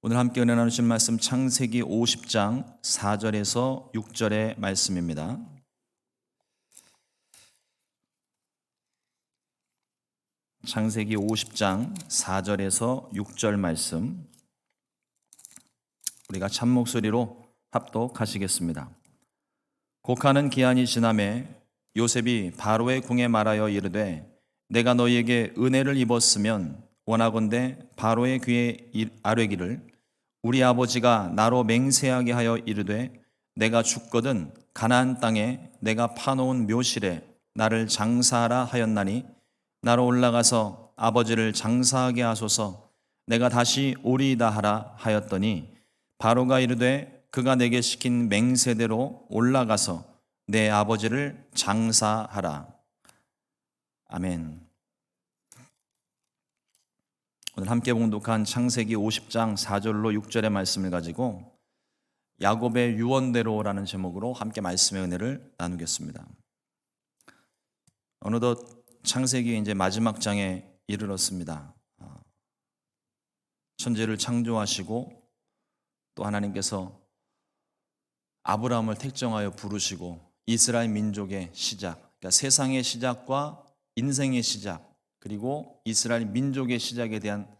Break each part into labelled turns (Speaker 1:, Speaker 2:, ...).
Speaker 1: 오늘 함께 은혜 나누신 말씀 창세기 50장 4절에서 6절의 말씀입니다. 창세기 50장 4절에서 6절 말씀 우리가 참 목소리로 합독하시겠습니다. 곡하는 기한이 지남에 요셉이 바로의 궁에 말하여 이르되 내가 너희에게 은혜를 입었으면 원하건대 바로의 귀에 아뢰기를 우리 아버지가 나로 맹세하게 하여 이르되 내가 죽거든 가나안 땅에 내가 파놓은 묘실에 나를 장사하라 하였나니 나로 올라가서 아버지를 장사하게 하소서 내가 다시 오리이다 하라 하였더니 바로가 이르되 그가 내게 시킨 맹세대로 올라가서 내 아버지를 장사하라 아멘. 오늘 함께 봉독한 창세기 50장 4절로 6절의 말씀을 가지고 야곱의 유언대로라는 제목으로 함께 말씀의 은혜를 나누겠습니다. 어느덧 창세기 이제 마지막 장에 이르렀습니다. 아, 천지를 창조하시고 또 하나님께서 아브라함을 택정하여 부르시고 이스라엘 민족의 시작, 그러니까 세상의 시작과 인생의 시작, 그리고 이스라엘 민족의 시작에 대한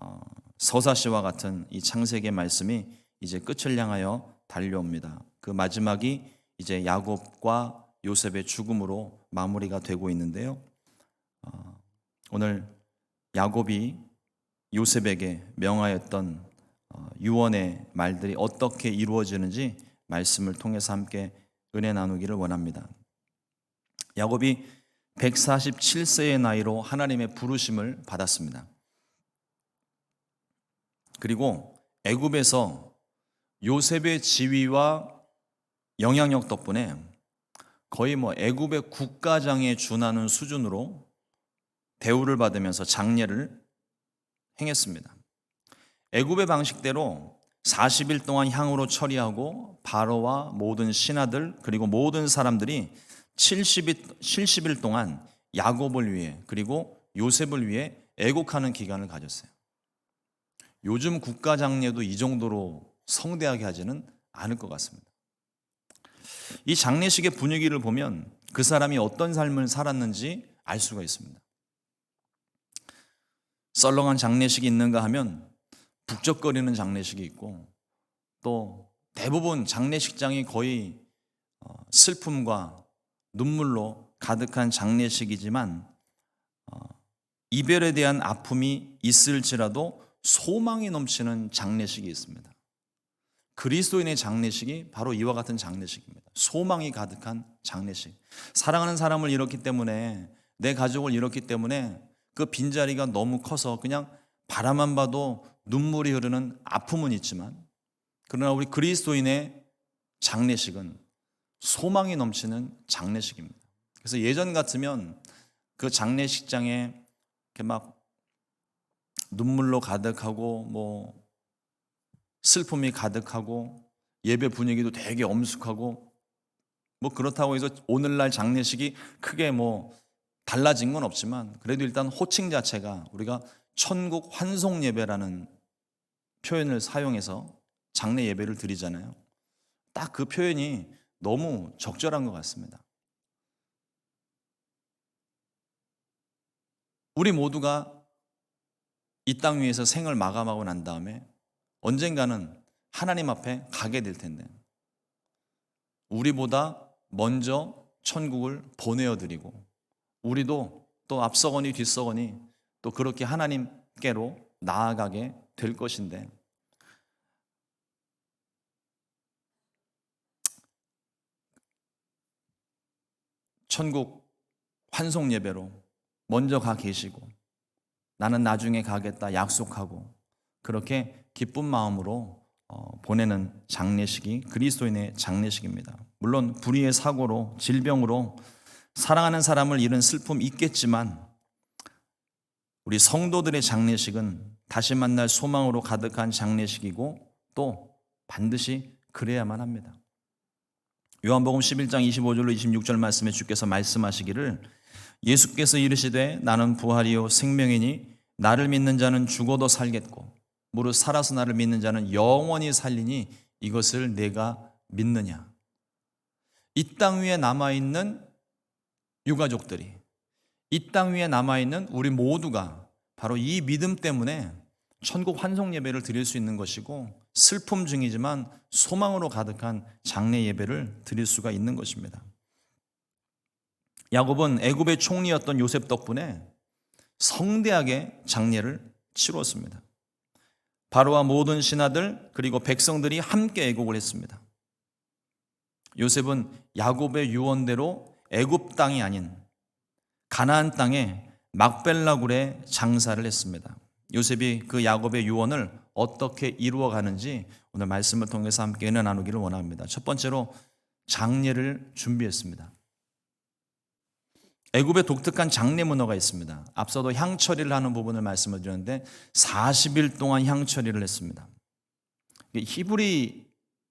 Speaker 1: 어, 서사시와 같은 이 창세기의 말씀이 이제 끝을 향하여 달려옵니다. 그 마지막이 이제 야곱과 요셉의 죽음으로 마무리가 되고 있는데요. 어, 오늘 야곱이 요셉에게 명하였던 어, 유언의 말들이 어떻게 이루어지는지 말씀을 통해서 함께 은혜 나누기를 원합니다. 야곱이 147세의 나이로 하나님의 부르심을 받았습니다. 그리고 애굽에서 요셉의 지위와 영향력 덕분에 거의 뭐 애굽의 국가장에 준하는 수준으로 대우를 받으면서 장례를 행했습니다. 애굽의 방식대로 40일 동안 향으로 처리하고 바로와 모든 신하들 그리고 모든 사람들이 70일, 70일 동안 야곱을 위해 그리고 요셉을 위해 애곡하는 기간을 가졌어요. 요즘 국가 장례도 이 정도로 성대하게 하지는 않을 것 같습니다. 이 장례식의 분위기를 보면 그 사람이 어떤 삶을 살았는지 알 수가 있습니다. 썰렁한 장례식이 있는가 하면 북적거리는 장례식이 있고 또 대부분 장례식장이 거의 어, 슬픔과 눈물로 가득한 장례식이지만 어, 이별에 대한 아픔이 있을지라도 소망이 넘치는 장례식이 있습니다. 그리스도인의 장례식이 바로 이와 같은 장례식입니다. 소망이 가득한 장례식. 사랑하는 사람을 잃었기 때문에 내 가족을 잃었기 때문에 그 빈자리가 너무 커서 그냥 바라만 봐도 눈물이 흐르는 아픔은 있지만 그러나 우리 그리스도인의 장례식은 소망이 넘치는 장례식입니다. 그래서 예전 같으면 그 장례식장에 이렇게 막 눈물로 가득하고 뭐 슬픔이 가득하고 예배 분위기도 되게 엄숙하고 뭐 그렇다고 해서 오늘날 장례식이 크게 뭐 달라진 건 없지만 그래도 일단 호칭 자체가 우리가 천국 환송 예배라는 표현을 사용해서 장례 예배를 드리잖아요. 딱 그 표현이 너무 적절한 것 같습니다. 우리 모두가 이 땅 위에서 생을 마감하고 난 다음에 언젠가는 하나님 앞에 가게 될 텐데 우리보다 먼저 천국을 보내어 드리고 우리도 또 앞서거니 뒤서거니 또 그렇게 하나님께로 나아가게 될 것인데 천국 환송 예배로 먼저 가 계시고 나는 나중에 가겠다 약속하고 그렇게 기쁜 마음으로 어, 보내는 장례식이 그리스도인의 장례식입니다. 물론 불의의 사고로 질병으로 사랑하는 사람을 잃은 슬픔 있겠지만 우리 성도들의 장례식은 다시 만날 소망으로 가득한 장례식이고 또 반드시 그래야만 합니다. 요한복음 11장 25절로 26절 말씀에 주께서 말씀하시기를 예수께서 이르시되 나는 부활이요 생명이니 나를 믿는 자는 죽어도 살겠고 무릇 살아서 나를 믿는 자는 영원히 살리니 이것을 내가 믿느냐. 이 땅 위에 남아 있는 유가족들이 이 땅 위에 남아 있는 우리 모두가 바로 이 믿음 때문에 천국 환송 예배를 드릴 수 있는 것이고 슬픔 중이지만 소망으로 가득한 장례 예배를 드릴 수가 있는 것입니다. 야곱은 애굽의 총리였던 요셉 덕분에 성대하게 장례를 치루었습니다. 바로와 모든 신하들 그리고 백성들이 함께 애국을 했습니다. 요셉은 야곱의 유언대로 애굽 땅이 아닌 가나안 땅에 막벨라굴에 장사를 했습니다. 요셉이 그 야곱의 유언을 어떻게 이루어 가는지 오늘 말씀을 통해서 함께 나누기를 원합니다. 첫 번째로 장례를 준비했습니다. 애굽의 독특한 장례 문화가 있습니다. 앞서도 향 처리를 하는 부분을 말씀을 드렸는데 40일 동안 향 처리를 했습니다. 히브리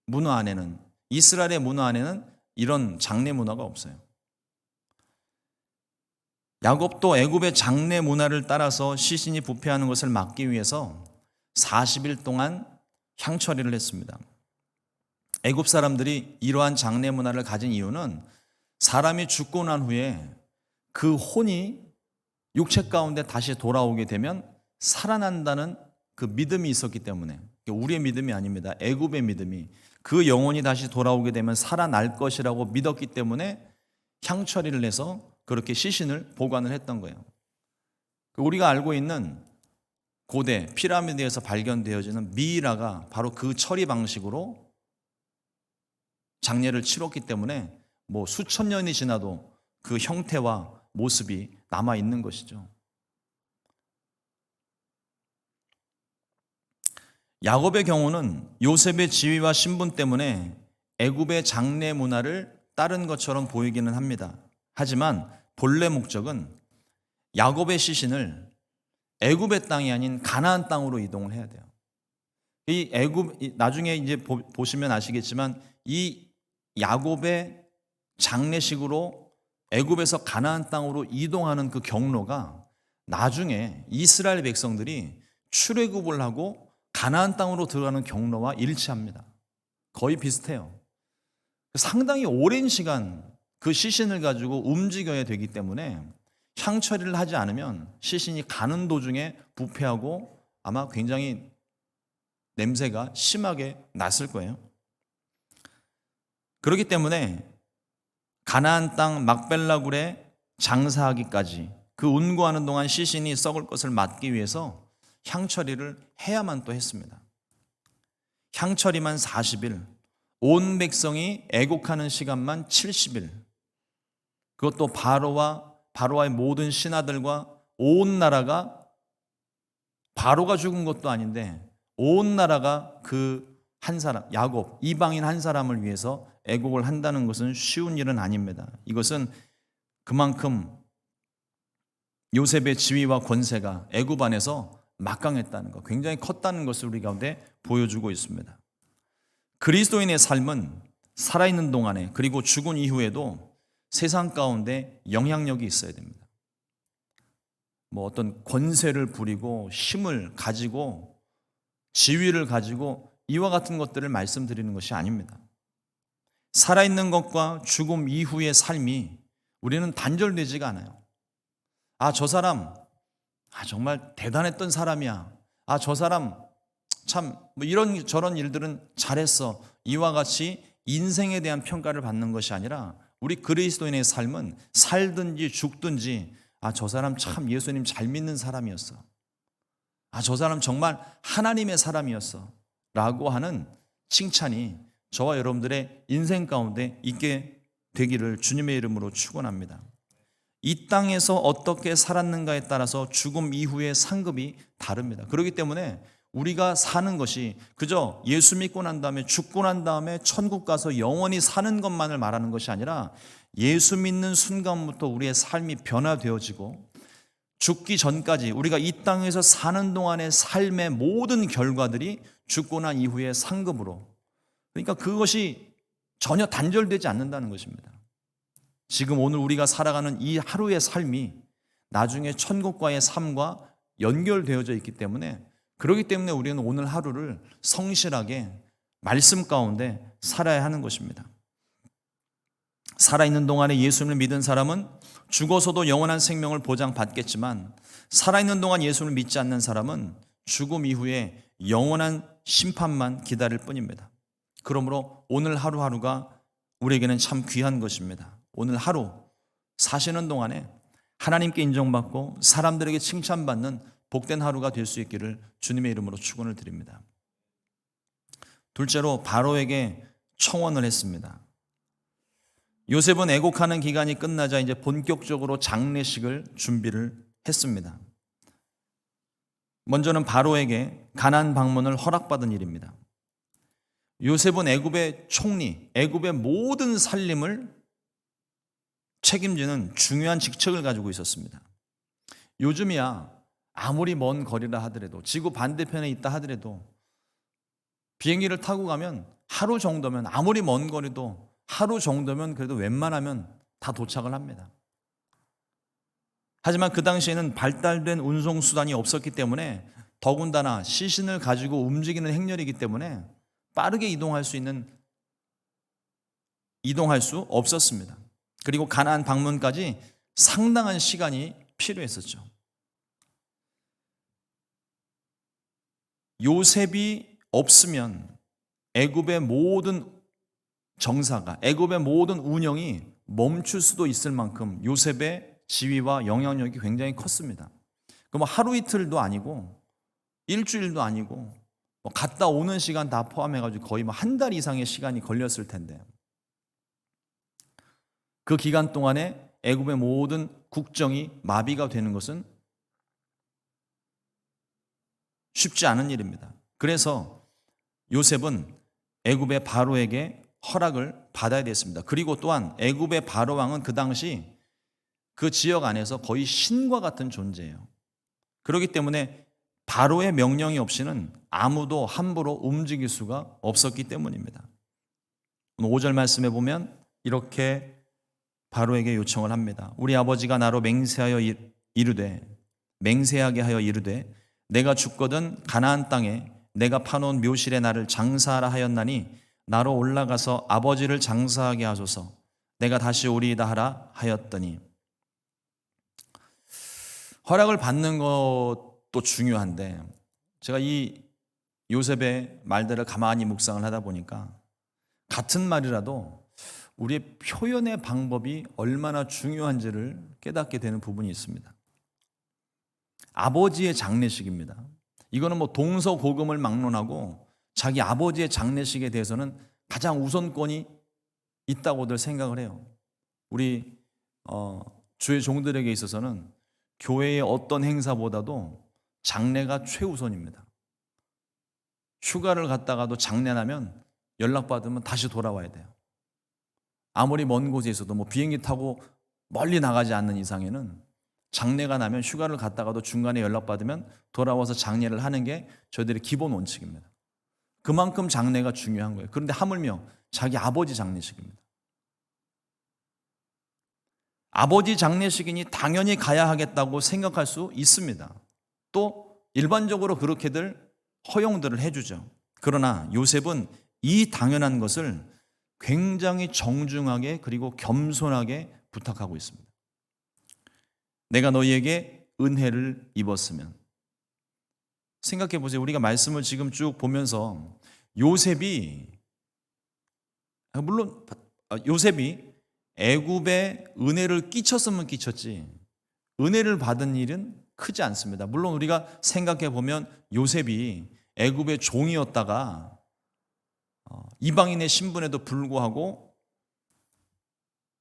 Speaker 1: 문화 안에는 이스라엘의 문화 안에는 이런 장례 문화가 없어요. 야곱도 애굽의 장례 문화를 따라서 시신이 부패하는 것을 막기 위해서 40일 동안 향처리를 했습니다. 애굽 사람들이 이러한 장례 문화를 가진 이유는 사람이 죽고 난 후에 그 혼이 육체 가운데 다시 돌아오게 되면 살아난다는 그 믿음이 있었기 때문에 우리의 믿음이 아닙니다. 애굽의 믿음이 그 영혼이 다시 돌아오게 되면 살아날 것이라고 믿었기 때문에 향처리를 해서 그렇게 시신을 보관을 했던 거예요. 우리가 알고 있는 고대 피라미드에서 발견되어지는 미이라가 바로 그 처리 방식으로 장례를 치렀기 때문에 뭐 수천 년이 지나도 그 형태와 모습이 남아 있는 것이죠. 야곱의 경우는 요셉의 지위와 신분 때문에 애굽의 장례 문화를 따른 것처럼 보이기는 합니다. 하지만 본래 목적은 야곱의 시신을 애굽의 땅이 아닌 가나안 땅으로 이동을 해야 돼요. 이 애굽 나중에 이제 보시면 아시겠지만 이 야곱의 장례식으로 애굽에서 가나안 땅으로 이동하는 그 경로가 나중에 이스라엘 백성들이 출애굽을 하고 가나안 땅으로 들어가는 경로와 일치합니다. 거의 비슷해요. 상당히 오랜 시간 그 시신을 가지고 움직여야 되기 때문에 향 처리를 하지 않으면 시신이 가는 도중에 부패하고 아마 굉장히 냄새가 심하게 났을 거예요. 그렇기 때문에 가나안 땅 막벨라굴에 장사하기까지 그 운구하는 동안 시신이 썩을 것을 막기 위해서 향처리를 해야만 또 했습니다. 향처리만 40일, 온 백성이 애곡하는 시간만 70일. 그것도 바로와 바로와의 모든 신하들과 온 나라가 바로가 죽은 것도 아닌데 온 나라가 그 한 사람 야곱 이방인 한 사람을 위해서 애곡을 한다는 것은 쉬운 일은 아닙니다. 이것은 그만큼 요셉의 지위와 권세가 애굽 안에서 막강했다는 것, 굉장히 컸다는 것을 우리 가운데 보여주고 있습니다. 그리스도인의 삶은 살아있는 동안에 그리고 죽은 이후에도 세상 가운데 영향력이 있어야 됩니다. 뭐 어떤 권세를 부리고 힘을 가지고 지위를 가지고 이와 같은 것들을 말씀드리는 것이 아닙니다. 살아있는 것과 죽음 이후의 삶이 우리는 단절되지가 않아요. 아, 저 사람, 아, 정말 대단했던 사람이야. 아, 저 사람, 참, 뭐 이런 저런 일들은 잘했어. 이와 같이 인생에 대한 평가를 받는 것이 아니라 우리 그리스도인의 삶은 살든지 죽든지 아, 저 사람 참 예수님 잘 믿는 사람이었어. 아, 저 사람 정말 하나님의 사람이었어. 라고 하는 칭찬이 저와 여러분들의 인생 가운데 있게 되기를 주님의 이름으로 축원합니다. 이 땅에서 어떻게 살았는가에 따라서 죽음 이후의 상급이 다릅니다. 그렇기 때문에 우리가 사는 것이 그저 예수 믿고 난 다음에 죽고 난 다음에 천국 가서 영원히 사는 것만을 말하는 것이 아니라 예수 믿는 순간부터 우리의 삶이 변화되어지고 죽기 전까지 우리가 이 땅에서 사는 동안의 삶의 모든 결과들이 죽고 난 이후의 상급으로 그러니까 그것이 전혀 단절되지 않는다는 것입니다. 지금 오늘 우리가 살아가는 이 하루의 삶이 나중에 천국과의 삶과 연결되어져 있기 때문에 그렇기 때문에 우리는 오늘 하루를 성실하게 말씀 가운데 살아야 하는 것입니다. 살아있는 동안에 예수님을 믿은 사람은 죽어서도 영원한 생명을 보장받겠지만 살아있는 동안 예수님을 믿지 않는 사람은 죽음 이후에 영원한 심판만 기다릴 뿐입니다. 그러므로 오늘 하루하루가 우리에게는 참 귀한 것입니다. 오늘 하루 사시는 동안에 하나님께 인정받고 사람들에게 칭찬받는 복된 하루가 될 수 있기를 주님의 이름으로 축원을 드립니다. 둘째로 바로에게 청원을 했습니다. 요셉은 애곡하는 기간이 끝나자 이제 본격적으로 장례식을 준비를 했습니다. 먼저는 바로에게 가난 방문을 허락받은 일입니다. 요셉은 애굽의 총리, 애굽의 모든 살림을 책임지는 중요한 직책을 가지고 있었습니다. 요즘이야 아무리 먼 거리라 하더라도 지구 반대편에 있다 하더라도 비행기를 타고 가면 하루 정도면 아무리 먼 거리도 하루 정도면 그래도 웬만하면 다 도착을 합니다. 하지만 그 당시에는 발달된 운송 수단이 없었기 때문에 더군다나 시신을 가지고 움직이는 행렬이기 때문에 빠르게 이동할 수 있는 이동할 수 없었습니다. 그리고 가나안 방문까지 상당한 시간이 필요했었죠. 요셉이 없으면 애굽의 모든 정사가 애굽의 모든 운영이 멈출 수도 있을 만큼 요셉의 지위와 영향력이 굉장히 컸습니다. 그럼 하루 이틀도 아니고 일주일도 아니고 뭐 갔다 오는 시간 다 포함해가지고 거의 뭐한달 이상의 시간이 걸렸을 텐데 그 기간 동안에 애굽의 모든 국정이 마비가 되는 것은 쉽지 않은 일입니다. 그래서 요셉은 애굽의 바로에게 허락을 받아야 됐습니다. 그리고 또한 애굽의 바로 왕은 그 당시 그 지역 안에서 거의 신과 같은 존재예요. 그렇기 때문에 바로의 명령이 없이는 아무도 함부로 움직일 수가 없었기 때문입니다. 오늘 5절 말씀에 보면 이렇게 바로에게 요청을 합니다. 우리 아버지가 나로 맹세하여 이르되 맹세하게 하여 이르되 내가 죽거든 가나안 땅에 내가 파놓은 묘실에 나를 장사하라 하였나니 나로 올라가서 아버지를 장사하게 하소서 내가 다시 오리이다 하라 하였더니 허락을 받는 것도 중요한데 제가 이 요셉의 말들을 가만히 묵상을 하다 보니까 같은 말이라도 우리의 표현의 방법이 얼마나 중요한지를 깨닫게 되는 부분이 있습니다. 아버지의 장례식입니다. 이거는 뭐 동서고금을 막론하고 자기 아버지의 장례식에 대해서는 가장 우선권이 있다고들 생각을 해요. 우리 어, 주의 종들에게 있어서는 교회의 어떤 행사보다도 장례가 최우선입니다. 휴가를 갔다가도 장례 나면 연락받으면 다시 돌아와야 돼요. 아무리 먼 곳에 있어도 뭐 비행기 타고 멀리 나가지 않는 이상에는 장례가 나면 휴가를 갔다가도 중간에 연락받으면 돌아와서 장례를 하는 게 저희들의 기본 원칙입니다. 그만큼 장례가 중요한 거예요. 그런데 하물며 자기 아버지 장례식입니다. 아버지 장례식이니 당연히 가야 하겠다고 생각할 수 있습니다. 또 일반적으로 그렇게들 허용들을 해주죠. 그러나 요셉은 이 당연한 것을 굉장히 정중하게 그리고 겸손하게 부탁하고 있습니다. 내가 너희에게 은혜를 입었으면 생각해 보세요. 우리가 말씀을 지금 쭉 보면서 요셉이 물론 요셉이 애굽에 은혜를 끼쳤으면 끼쳤지 은혜를 받은 일은 크지 않습니다. 물론 우리가 생각해 보면 요셉이 애굽의 종이었다가 어, 이방인의 신분에도 불구하고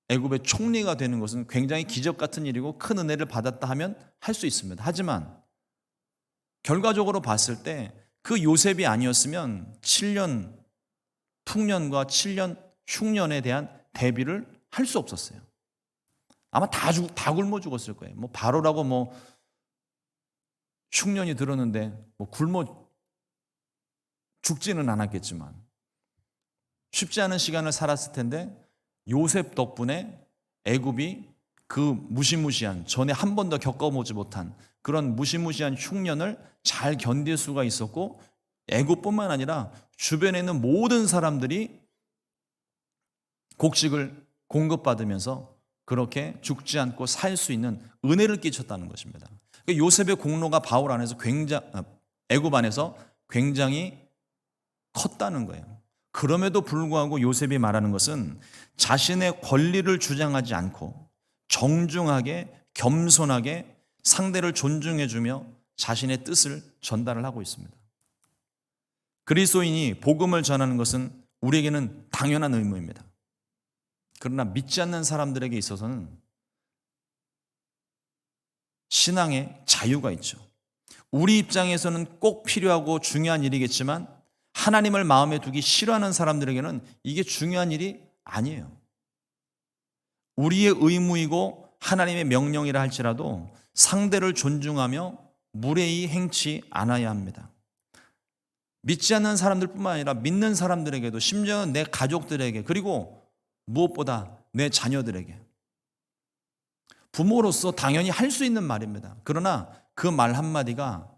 Speaker 1: 애굽의 총리가 되는 것은 굉장히 기적 같은 일이고 큰 은혜를 받았다 하면 할 수 있습니다. 하지만 결과적으로 봤을 때 그 요셉이 아니었으면 7년 풍년과 7년 흉년에 대한 대비를 할 수 없었어요. 아마 다, 죽, 다 굶어 죽었을 거예요. 뭐 바로라고 뭐 흉년이 들었는데 뭐 굶어 죽지는 않았겠지만 쉽지 않은 시간을 살았을 텐데 요셉 덕분에 애굽이 그 무시무시한 전에 한 번도 겪어보지 못한 그런 무시무시한 흉년을 잘 견딜 수가 있었고 애굽뿐만 아니라 주변에 있는 모든 사람들이 곡식을 공급받으면서 그렇게 죽지 않고 살 수 있는 은혜를 끼쳤다는 것입니다. 그러니까 요셉의 공로가 바울 안에서 굉장히 애굽 안에서 굉장히 컸다는 거예요. 그럼에도 불구하고 요셉이 말하는 것은 자신의 권리를 주장하지 않고 정중하게 겸손하게 상대를 존중해주며 자신의 뜻을 전달을 하고 있습니다. 그리스도인이 복음을 전하는 것은 우리에게는 당연한 의무입니다. 그러나 믿지 않는 사람들에게 있어서는 신앙의 자유가 있죠. 우리 입장에서는 꼭 필요하고 중요한 일이겠지만 하나님을 마음에 두기 싫어하는 사람들에게는 이게 중요한 일이 아니에요. 우리의 의무이고 하나님의 명령이라 할지라도 상대를 존중하며 무례히 행치 않아야 합니다. 믿지 않는 사람들뿐만 아니라 믿는 사람들에게도 심지어는 내 가족들에게 그리고 무엇보다 내 자녀들에게 부모로서 당연히 할 수 있는 말입니다. 그러나 그 말 한마디가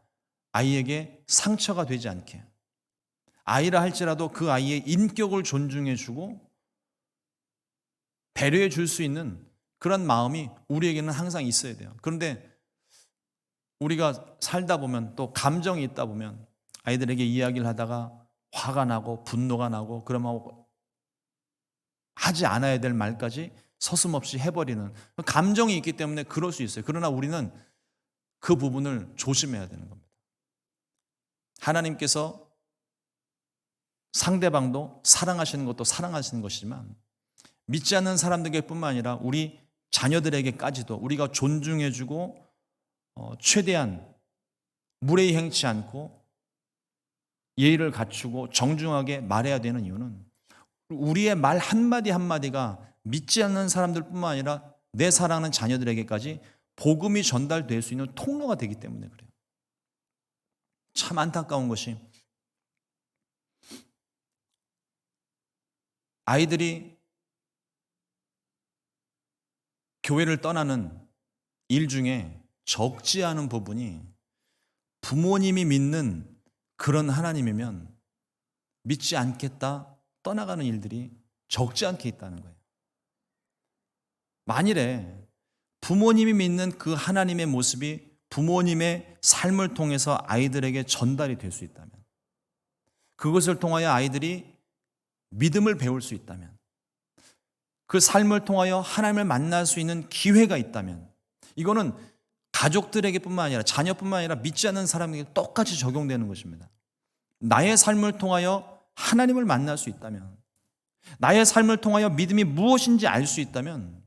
Speaker 1: 아이에게 상처가 되지 않게 아이라 할지라도 그 아이의 인격을 존중해 주고 배려해 줄 수 있는 그런 마음이 우리에게는 항상 있어야 돼요. 그런데 우리가 살다 보면 또 감정이 있다 보면 아이들에게 이야기를 하다가 화가 나고 분노가 나고 그러면 하지 않아야 될 말까지 서슴없이 해버리는 감정이 있기 때문에 그럴 수 있어요. 그러나 우리는 그 부분을 조심해야 되는 겁니다. 하나님께서 상대방도 사랑하시는 것도 사랑하시는 것이지만 믿지 않는 사람들에게뿐만 아니라 우리 자녀들에게까지도 우리가 존중해주고 어, 최대한 무례히 행치 않고 예의를 갖추고 정중하게 말해야 되는 이유는 우리의 말 한마디 한마디가 믿지 않는 사람들뿐만 아니라 내 사랑하는 자녀들에게까지 복음이 전달될 수 있는 통로가 되기 때문에 그래요. 참 안타까운 것이 아이들이 교회를 떠나는 일 중에 적지 않은 부분이 부모님이 믿는 그런 하나님이면 믿지 않겠다 떠나가는 일들이 적지 않게 있다는 거예요. 만일에 부모님이 믿는 그 하나님의 모습이 부모님의 삶을 통해서 아이들에게 전달이 될 수 있다면, 그것을 통하여 아이들이 믿음을 배울 수 있다면, 그 삶을 통하여 하나님을 만날 수 있는 기회가 있다면, 이거는 가족들에게뿐만 아니라 자녀뿐만 아니라 믿지 않는 사람에게 똑같이 적용되는 것입니다. 나의 삶을 통하여 하나님을 만날 수 있다면, 나의 삶을 통하여 믿음이 무엇인지 알 수 있다면,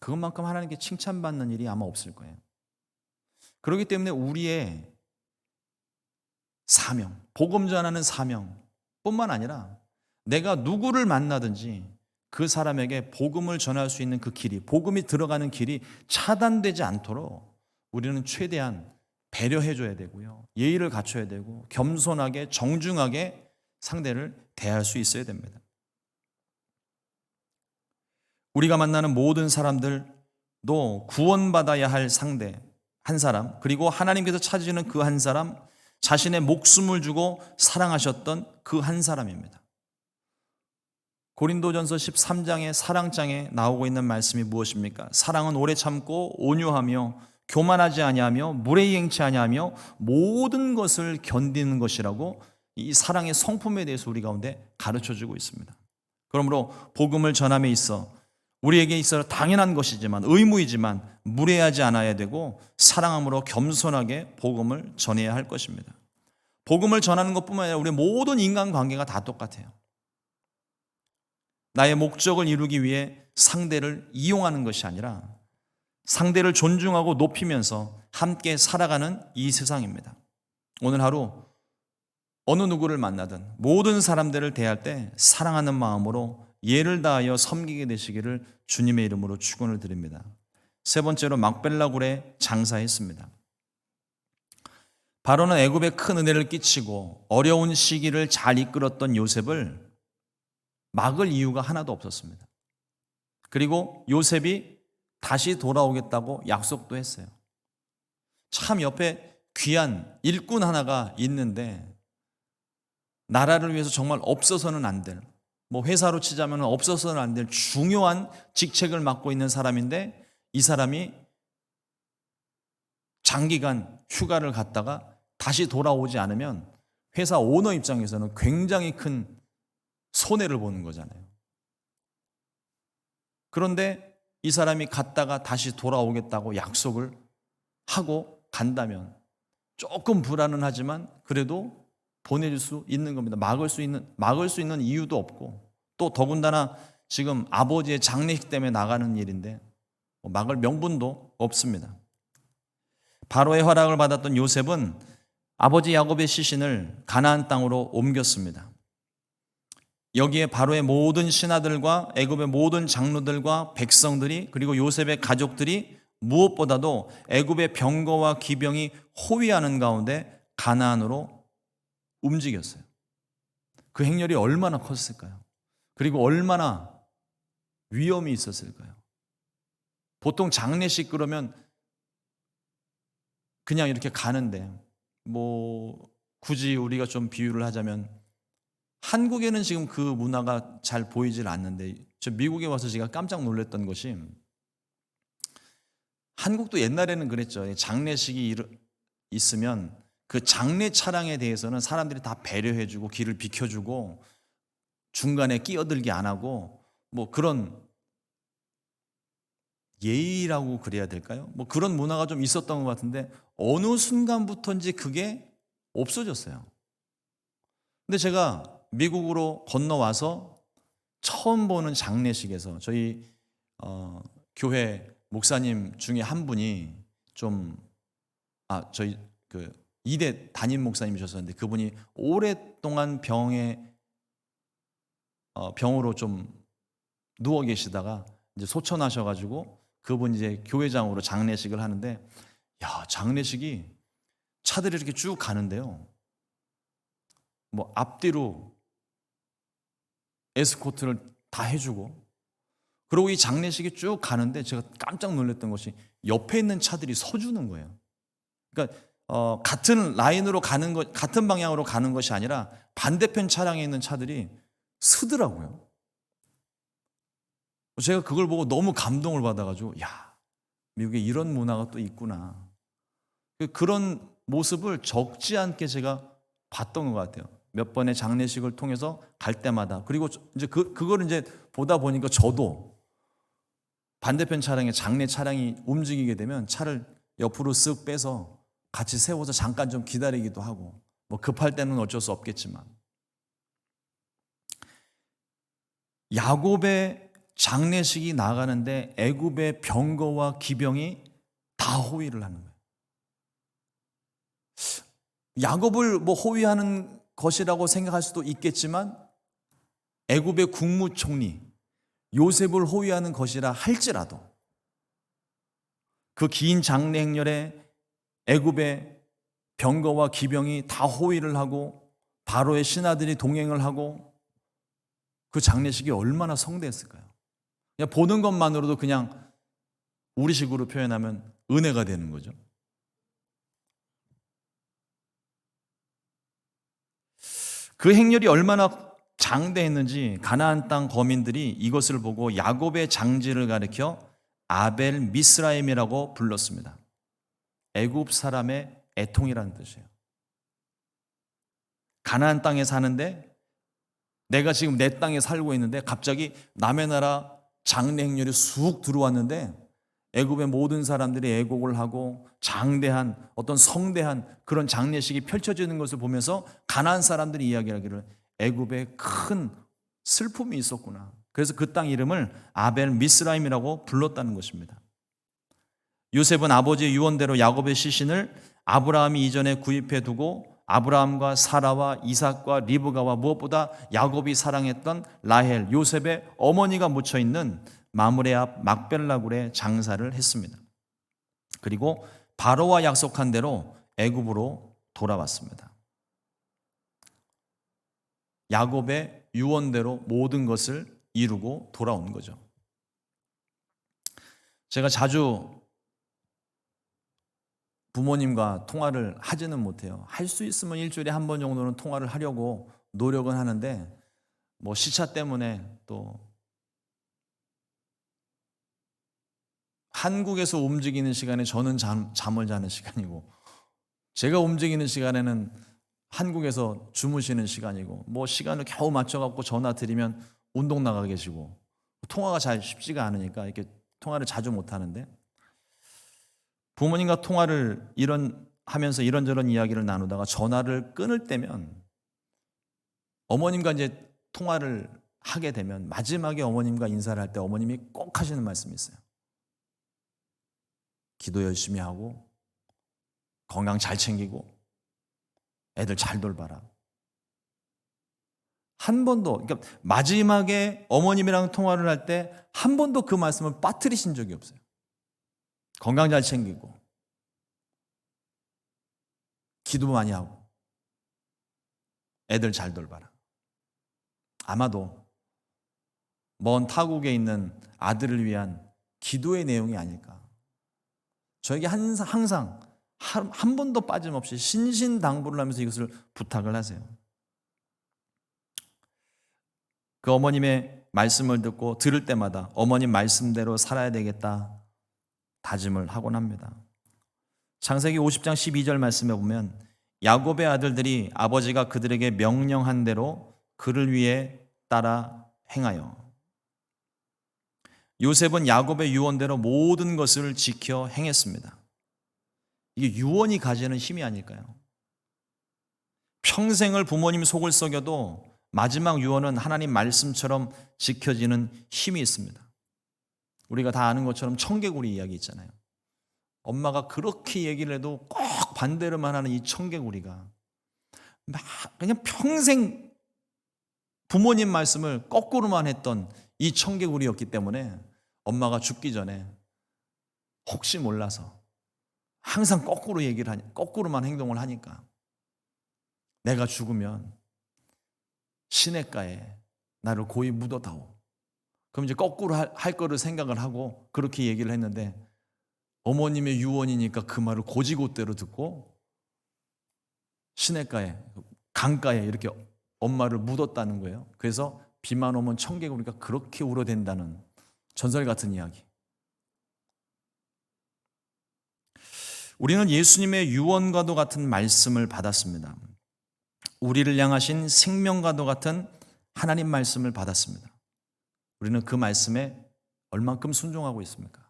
Speaker 1: 그것만큼 하나님께 칭찬받는 일이 아마 없을 거예요. 그렇기 때문에 우리의 사명, 복음 전하는 사명 뿐만 아니라 내가 누구를 만나든지 그 사람에게 복음을 전할 수 있는 그 길이, 복음이 들어가는 길이 차단되지 않도록 우리는 최대한 배려해 줘야 되고요. 예의를 갖춰야 되고 겸손하게 정중하게 상대를 대할 수 있어야 됩니다. 우리가 만나는 모든 사람들도 구원받아야 할 상대 한 사람 그리고 하나님께서 찾으시는 그 한 사람 자신의 목숨을 주고 사랑하셨던 그 한 사람입니다. 고린도전서 13장의 사랑장에 나오고 있는 말씀이 무엇입니까? 사랑은 오래 참고 온유하며 교만하지 아니하며 무례히 행치 아니하며 모든 것을 견디는 것이라고 이 사랑의 성품에 대해서 우리 가운데 가르쳐 주고 있습니다. 그러므로 복음을 전함에 있어 우리에게 있어 당연한 것이지만 의무이지만 무례하지 않아야 되고 사랑함으로 겸손하게 복음을 전해야 할 것입니다. 복음을 전하는 것뿐만 아니라 우리 모든 인간 관계가 다 똑같아요. 나의 목적을 이루기 위해 상대를 이용하는 것이 아니라 상대를 존중하고 높이면서 함께 살아가는 이 세상입니다. 오늘 하루 어느 누구를 만나든 모든 사람들을 대할 때 사랑하는 마음으로 예를 다하여 섬기게 되시기를 주님의 이름으로 축원을 드립니다. 세 번째로 막벨라굴에 장사했습니다. 바로는 애굽에 큰 은혜를 끼치고 어려운 시기를 잘 이끌었던 요셉을 막을 이유가 하나도 없었습니다. 그리고 요셉이 다시 돌아오겠다고 약속도 했어요. 참 옆에 귀한 일꾼 하나가 있는데 나라를 위해서 정말 없어서는 안 될, 뭐 회사로 치자면 없어서는 안 될 중요한 직책을 맡고 있는 사람인데 이 사람이 장기간 휴가를 갔다가 다시 돌아오지 않으면 회사 오너 입장에서는 굉장히 큰 손해를 보는 거잖아요. 그런데 이 사람이 갔다가 다시 돌아오겠다고 약속을 하고 간다면 조금 불안은 하지만 그래도 보내줄 수 있는 겁니다. 막을 수 있는 막을 수 있는 이유도 없고 또 더군다나 지금 아버지의 장례식 때문에 나가는 일인데 뭐 막을 명분도 없습니다. 바로의 허락을 받았던 요셉은 아버지 야곱의 시신을 가나안 땅으로 옮겼습니다. 여기에 바로의 모든 신하들과 애굽의 모든 장로들과 백성들이 그리고 요셉의 가족들이 무엇보다도 애굽의 병거와 기병이 호위하는 가운데 가나안으로 움직였어요. 그 행렬이 얼마나 컸을까요? 그리고 얼마나 위험이 있었을까요? 보통 장례식 그러면 그냥 이렇게 가는데 뭐 굳이 우리가 좀 비유를 하자면 한국에는 지금 그 문화가 잘 보이질 않는데 저 미국에 와서 제가 깜짝 놀랐던 것이 한국도 옛날에는 그랬죠. 장례식이 있으면 그 장례 차량에 대해서는 사람들이 다 배려해주고 길을 비켜주고 중간에 끼어들게 안 하고 뭐 그런 예의라고 그래야 될까요? 뭐 그런 문화가 좀 있었던 것 같은데 어느 순간부터인지 그게 없어졌어요. 근데 제가 미국으로 건너와서 처음 보는 장례식에서 저희 어, 교회 목사님 중에 한 분이 좀 아 저희 그 이대 담임 목사님이셨었는데 그분이 오랫동안 병에 어, 병으로 좀 누워 계시다가 이제 소천하셔 가지고 그분 이제 교회장으로 장례식을 하는데 야 장례식이 차들이 이렇게 쭉 가는데요. 뭐 앞뒤로 에스코트를 다 해 주고 그리고 이 장례식이 쭉 가는데 제가 깜짝 놀랐던 것이 옆에 있는 차들이 서 주는 거예요. 그러니까 어, 같은 라인으로 가는 것, 같은 방향으로 가는 것이 아니라 반대편 차량에 있는 차들이 서더라고요. 제가 그걸 보고 너무 감동을 받아가지고, 야, 미국에 이런 문화가 또 있구나. 그런 모습을 적지 않게 제가 봤던 것 같아요. 몇 번의 장례식을 통해서 갈 때마다. 그리고 이제 그, 그걸 이제 보다 보니까 저도 반대편 차량에 장례 차량이 움직이게 되면 차를 옆으로 쓱 빼서 같이 세워서 잠깐 좀 기다리기도 하고, 뭐 급할 때는 어쩔 수 없겠지만. 야곱의 장례식이 나가는데 애굽의 병거와 기병이 다 호위를 하는 거예요. 야곱을 뭐 호위하는 것이라고 생각할 수도 있겠지만 애굽의 국무총리 요셉을 호위하는 것이라 할지라도 그 긴 장례 행렬에 애굽의 병거와 기병이 다 호위를 하고 바로의 신하들이 동행을 하고 그 장례식이 얼마나 성대했을까요? 그냥 보는 것만으로도 그냥 우리식으로 표현하면 은혜가 되는 거죠. 그 행렬이 얼마나 장대했는지 가나안 땅 거민들이 이것을 보고 야곱의 장지를 가리켜 아벨 미스라임이라고 불렀습니다. 애굽 사람의 애통이라는 뜻이에요. 가나안 땅에 사는데 내가 지금 내 땅에 살고 있는데 갑자기 남의 나라 장례 행렬이 쑥 들어왔는데 애굽의 모든 사람들이 애곡을 하고 장대한 어떤 성대한 그런 장례식이 펼쳐지는 것을 보면서 가나안 사람들이 이야기하기를 애굽에 큰 슬픔이 있었구나. 그래서 그 땅 이름을 아벨 미스라임이라고 불렀다는 것입니다. 요셉은 아버지의 유언대로 야곱의 시신을 아브라함이 이전에 구입해 두고 아브라함과 사라와 이삭과 리브가와 무엇보다 야곱이 사랑했던 라헬 요셉의 어머니가 묻혀 있는 마므레 앞 막벨라굴에 장사를 했습니다. 그리고 바로와 약속한 대로 애굽으로 돌아왔습니다. 야곱의 유언대로 모든 것을 이루고 돌아온 거죠. 제가 자주 부모님과 통화를 하지는 못해요. 할 수 있으면 일주일에 한 번 정도는 통화를 하려고 노력은 하는데 뭐 시차 때문에 또 한국에서 움직이는 시간에 저는 잠, 잠을 자는 시간이고 제가 움직이는 시간에는 한국에서 주무시는 시간이고 뭐 시간을 겨우 맞춰 갖고 전화 드리면 운동 나가 계시고 통화가 잘 쉽지가 않으니까 이렇게 통화를 자주 못 하는데 부모님과 통화를 이런 하면서 이런저런 이야기를 나누다가 전화를 끊을 때면 어머님과 이제 통화를 하게 되면 마지막에 어머님과 인사를 할 때 어머님이 꼭 하시는 말씀이 있어요. 기도 열심히 하고 건강 잘 챙기고 애들 잘 돌봐라. 한 번도 그러니까 마지막에 어머님이랑 통화를 할 때 한 번도 그 말씀을 빠뜨리신 적이 없어요. 건강 잘 챙기고 기도 많이 하고 애들 잘 돌봐라. 아마도 먼 타국에 있는 아들을 위한 기도의 내용이 아닐까. 저에게 항상, 한 번도 빠짐없이 신신당부를 하면서 이것을 부탁을 하세요. 그 어머님의 말씀을 듣고 들을 때마다 어머님 말씀대로 살아야 되겠다 다짐을 하곤 합니다. 창세기 50장 12절 말씀에 보면 야곱의 아들들이 아버지가 그들에게 명령한 대로 그를 위해 따라 행하여 요셉은 야곱의 유언대로 모든 것을 지켜 행했습니다. 이게 유언이 가지는 힘이 아닐까요? 평생을 부모님 속을 썩여도 마지막 유언은 하나님 말씀처럼 지켜지는 힘이 있습니다. 우리가 다 아는 것처럼 청개구리 이야기 있잖아요. 엄마가 그렇게 얘기를 해도 꼭 반대로만 하는 이 청개구리가 막 그냥 평생 부모님 말씀을 거꾸로만 했던 이 청개구리였기 때문에 엄마가 죽기 전에 혹시 몰라서 항상 거꾸로 얘기를 하니 거꾸로만 행동을 하니까 내가 죽으면 시냇가에 나를 고이 묻어다오. 그럼 이제 거꾸로 할, 할 거를 생각을 하고 그렇게 얘기를 했는데 어머님의 유언이니까 그 말을 고지고대로 듣고 시냇가에 강가에 이렇게 엄마를 묻었다는 거예요. 그래서 비만 오면 청개구리가 그렇게 울어댄다는 전설 같은 이야기. 우리는 예수님의 유언과도 같은 말씀을 받았습니다. 우리를 향하신 생명과도 같은 하나님 말씀을 받았습니다. 우리는 그 말씀에 얼만큼 순종하고 있습니까?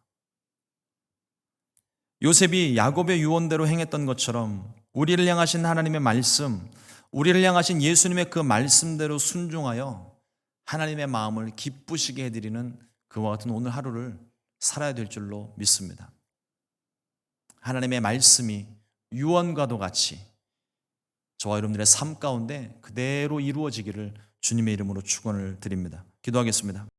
Speaker 1: 요셉이 야곱의 유언대로 행했던 것처럼 우리를 향하신 하나님의 말씀, 우리를 향하신 예수님의 그 말씀대로 순종하여 하나님의 마음을 기쁘시게 해드리는 그와 같은 오늘 하루를 살아야 될 줄로 믿습니다. 하나님의 말씀이 유언과도 같이 저와 여러분들의 삶 가운데 그대로 이루어지기를 주님의 이름으로 축원을 드립니다. 기도하겠습니다.